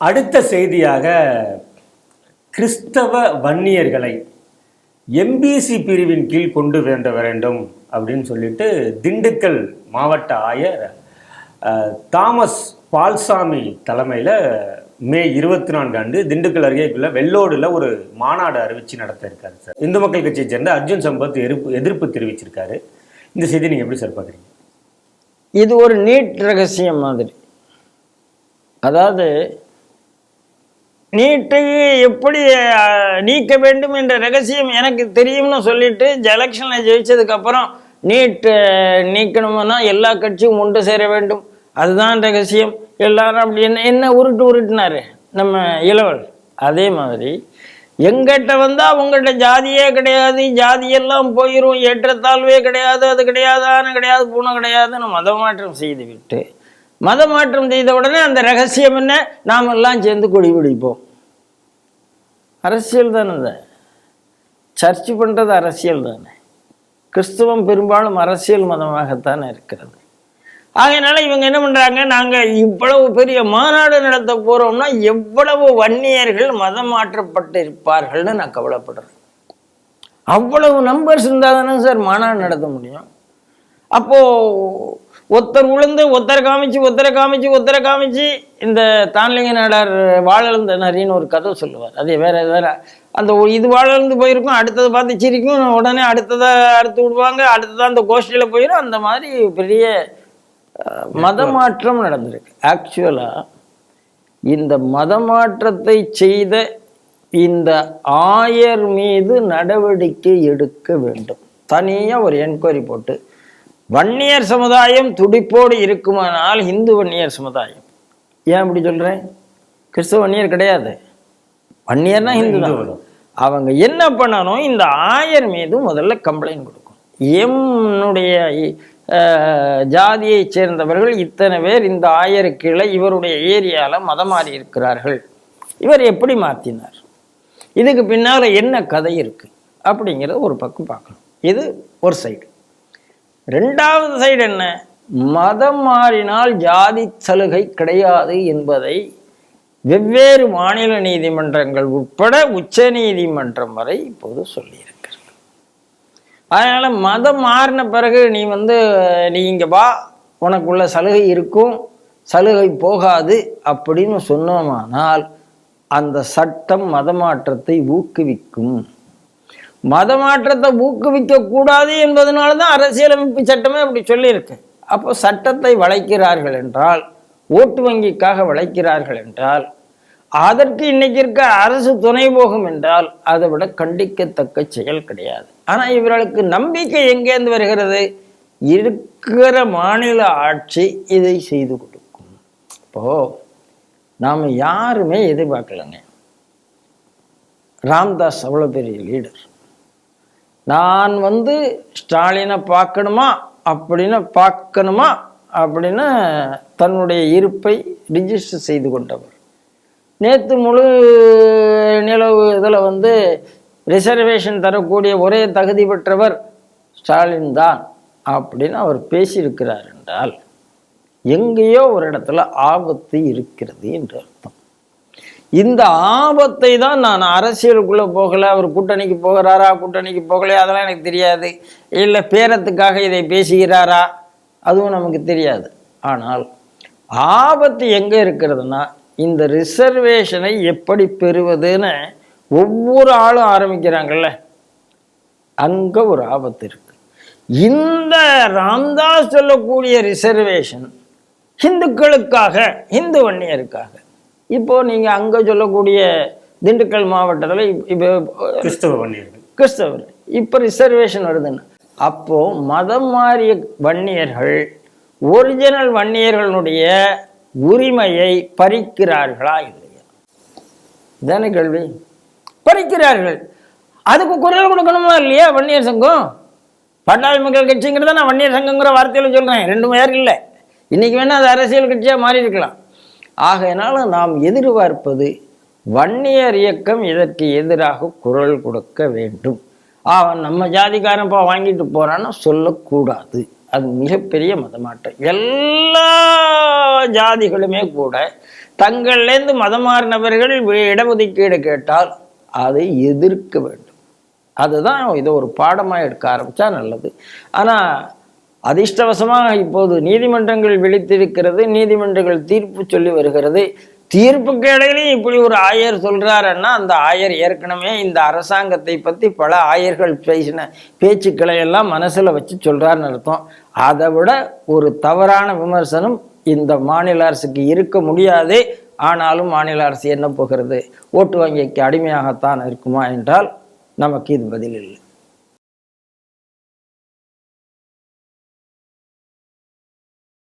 அடுத்த செய்தியாக கிறிஸ்தவ வன்னியர்களை எம்பிசி பிரிவின் கீழ் கொண்டு வேண்ட வேண்டும் அப்படின்னு சொல்லிட்டு திண்டுக்கல் மாவட்ட ஆயர் தாமஸ் பால்சாமி தலைமையில் மே இருபத்தி நான்கு ஆண்டு திண்டுக்கல் அருகேக்குள்ள வெள்ளோடுல ஒரு மாநாடு அறிவிச்சு நடத்த இருக்காரு சார். இந்து மக்கள் கட்சியை சேர்ந்த அர்ஜுன் சம்பத் எதிர்ப்பு எதிர்ப்பு தெரிவிச்சிருக்காரு. இந்த செய்தி நீங்க எப்படி சார் பார்க்குறீங்க? இது ஒரு நீட் ரகசியம் மாதிரி. அதாவது நீட்டு எப்படி நீக்க வேண்டும் என்ற ரகசியம் எனக்கு தெரியும்னு சொல்லிட்டு எலெக்ஷனில் ஜெயிச்சதுக்கப்புறம் நீட்டு நீக்கணும்னா எல்லா கட்சியும் ஒன்று சேர வேண்டும். அதுதான் ரகசியம். எல்லாரும் அப்படி என்ன என்ன உருட்டு உருட்டுனாரு? நம்ம இளவல். அதே மாதிரி எங்கிட்ட வந்தால் உங்கள்கிட்ட ஜாதியே கிடையாது ஜாதியெல்லாம் போயிடும் ஏற்றத்தாழ்வே கிடையாது அது கிடையாது ஆன கிடையாது பூனை கிடையாதுன்னு மதமாற்றம் செய்து விட்டு மதமாற்றம் செய்த உடனே அந்த ரகசியம் என்ன? நாம் எல்லாம் சேர்ந்து கொடி பிடிப்போம். அரசியல் தானே இது. சர்ச் பண்ணுறது அரசியல் தானே. கிறிஸ்துவம் பெரும்பாலும் அரசியல் மதமாகத்தானே இருக்கிறது. ஆகையினால இவங்க என்ன பண்ணுறாங்க நாங்கள் இவ்வளவு பெரிய மாநாடு நடத்த போகிறோம்னா எவ்வளவு வன்னியர்கள் மதம் மாற்றப்பட்டு இருப்பார்கள்னு நான் கவலைப்படுறேன். அவ்வளவு நம்பர்ஸ் இருந்தால் தானே சார் மாநாடு நடத்த முடியும். அப்போது ஒருத்தர் உளுந்து ஒத்தரை காமிச்சு ஒத்தரை காமிச்சு ஒத்தரை காமிச்சு. இந்த தான்லிங்க நாடார் வாழந்த நரின்னு ஒரு கதை சொல்லுவார். அது வேற வேற. அந்த ஒ- இது வாழழுந்து போயிருக்கும் அடுத்ததை பார்த்து சிரிக்கும். உடனே அடுத்ததாக அறுத்து விடுவாங்க அடுத்ததாக அந்த கோஷ்டியில் போயிடும் அந்த மாதிரி பெரிய மதமாற்றம் நடந்திருக்கு. ஆக்சுவலாக இந்த மதமாற்றத்தை செய்த இந்த ஆயர் மீது நடவடிக்கை எடுக்க வேண்டும். தனியாக ஒரு என்கொயரி போட்டு வன்னியர் சமுதாயம் துடிப்போடு இருக்குமானால் இந்து வன்னியர் சமுதாயம். ஏன் அப்படி சொல்றேன்? கிறிஸ்தவ வன்னியர் கிடையாது. வன்னியர்னா இந்து தான் அவங்க என்ன பண்ணணும்? இந்த ஆயர் மீது முதல்ல கம்ப்ளைண்ட் கொடுக்கும் எம்னுடைய அஹ், ஜாதியைச் சேர்ந்தவர்கள் இத்தனை பேர் இந்த ஆயர் கீழே இவருடைய ஏரியால மதம் மாறி இருக்கிறார்கள். இவர் எப்படி மாத்தினார்? இதுக்கு பின்னால என்ன கதை இருக்கு? அப்படிங்கிறத ஒரு பக்கம் பார்க்கணும். இது ஒரு சைடு. ரெண்டாவது சைடு என்ன? மதம் மாறினால் ஜாதி சலுகை கிடையாது என்பதை வெவ்வேறு மாநில நீதிமன்றங்கள் உட்பட உச்ச நீதிமன்றம் வரை இப்போது சொல்லியிருக்கிறது. அதனால் மதம் மாறின பிறகு நீ வந்து நீ வா உனக்குள்ள சலுகை இருக்கும் சலுகை போகாது அப்படின்னு சொன்னோமானால் அந்த சட்டம் மதமாற்றத்தை ஊக்குவிக்கும். மதமாற்றத்தை ஊக்குவிக்க கூடாது என்பதனால தான் அரசியலமைப்பு சட்டமே அப்படி சொல்லியிருக்கு. அப்போ சட்டத்தை வளைக்கிறார்கள் என்றால் ஓட்டு வங்கிக்காக வளைக்கிறார்கள் என்றால் அதற்கு இன்னைக்கு இருக்க அரசு துணை போகும் என்றால் அதை விட கண்டிக்கத்தக்க செயல் கிடையாது. ஆனா இவர்களுக்கு நம்பிக்கை எங்கேருந்து வருகிறது? இருக்கிற மாநில ஆட்சி இதை செய்து கொடுக்கும். இப்போ நாம் யாருமே எதிர்பார்க்கலங்க. ராம்தாஸ் அவ்வளோ பெரிய லீடர் நான் வந்து ஸ்டாலினை பார்க்கணுமா அப்படின்னு பார்க்கணுமா அப்படின்னு தன்னுடைய இருப்பை ரிஜிஸ்டர் செய்து கொண்டவர். நேற்று முழு நிலவு இதில் வந்து ரிசர்வேஷன் தரக்கூடிய ஒரே தகுதி பெற்றவர் ஸ்டாலின் தான் அப்படின்னு அவர் பேசியிருக்கிறார் என்றால் எங்கேயோ ஒரு இடத்துல ஆபத்து இருக்கிறது என்று அர்த்தம். இந்த ஆபத்தை தான் நான் அரசியலுக்குள்ளே போகலை அவர் கூட்டணிக்கு போகிறாரா கூட்டணிக்கு போகலையா அதெல்லாம் எனக்கு தெரியாது. இல்லை பேரத்துக்காக இதை பேசுகிறாரா அதுவும் நமக்கு தெரியாது. ஆனால் ஆபத்து எங்கே இருக்கிறதுனா இந்த ரிசர்வேஷனை எப்படி பெறுவதுன்னு ஒவ்வொரு ஆளும் ஆரம்பிக்கிறாங்கல்ல. அங்கே ஒரு ஆபத்து இருக்கு. இந்த ராம்தாஸ் சொல்லக்கூடிய ரிசர்வேஷன் ஹிந்துக்களுக்காக இந்து வன்னியருக்காக இப்போ நீங்க அங்க சொல்லக்கூடிய திண்டுக்கல் மாவட்டத்தில் இப்போ கிறிஸ்தவ வன்னியர்கள். கிறிஸ்தவர். இப்போ ரிசர்வேஷன் வருதுன்னு அப்போ மதம் மாறிய வன்னியர்கள் ஒரிஜினல் வன்னியர்களுடைய உரிமையை பறிக்கிறார்களா இல்லையா? இதானே கேள்வி. பறிக்கிறார்கள். அதுக்கு குரல் கொடுக்கணுமா இல்லையா வன்னியர் சங்கம்? பட்டாளி மக்கள் கட்சிங்கிறத நான் வன்னியர் சங்கங்கிற வார்த்தையில சொல்றேன். ரெண்டு பேர் இல்லை. இன்னைக்கு வேணா அது அரசியல் கட்சியாக மாறி இருக்கலாம் ஆகையினால நாம் எதிர்பார்ப்பது வன்னியர் இயக்கம் இதற்கு எதிராக குரல் கொடுக்க வேண்டும். அவன் நம்ம ஜாதிக்காரன்ப்பா வாங்கிட்டு போறான்னு சொல்லக்கூடாது. அது மிகப்பெரிய மதமாற்றம். எல்லா ஜாதிகளுமே கூட தங்கள்லேருந்து மதமாறினவர்கள் மாறினவர்கள் இடஒதுக்கீடு கேட்டால் அதை எதிர்க்க வேண்டும். அதுதான் இதை ஒரு பாடமாக எடுக்க ஆரம்பித்தா நல்லது. ஆனால் அதிர்ஷ்டவசமாக இப்போது நீதிமன்றங்கள் விழித்திருக்கிறது நீதிமன்றங்கள் தீர்ப்பு சொல்லி வருகிறது. தீர்ப்புக்கு இடையிலையும் இப்படி ஒரு ஆயர் சொல்கிறாருன்னா அந்த ஆயர் ஏற்கனவே இந்த அரசாங்கத்தை பற்றி பல ஆயர்கள் பேசின பேச்சுக்களை எல்லாம் மனசில் வச்சு சொல்கிறாருன்னு அர்த்தம். அதை விட ஒரு தவறான விமர்சனம் இந்த மாநில அரசுக்கு இருக்க முடியாது. ஆனாலும் மாநில அரசு என்ன போகிறது? ஓட்டு வங்கிக்கு அடிமையாகத்தான் இருக்குமா என்றால் நமக்கு இது பதில் இல்லை.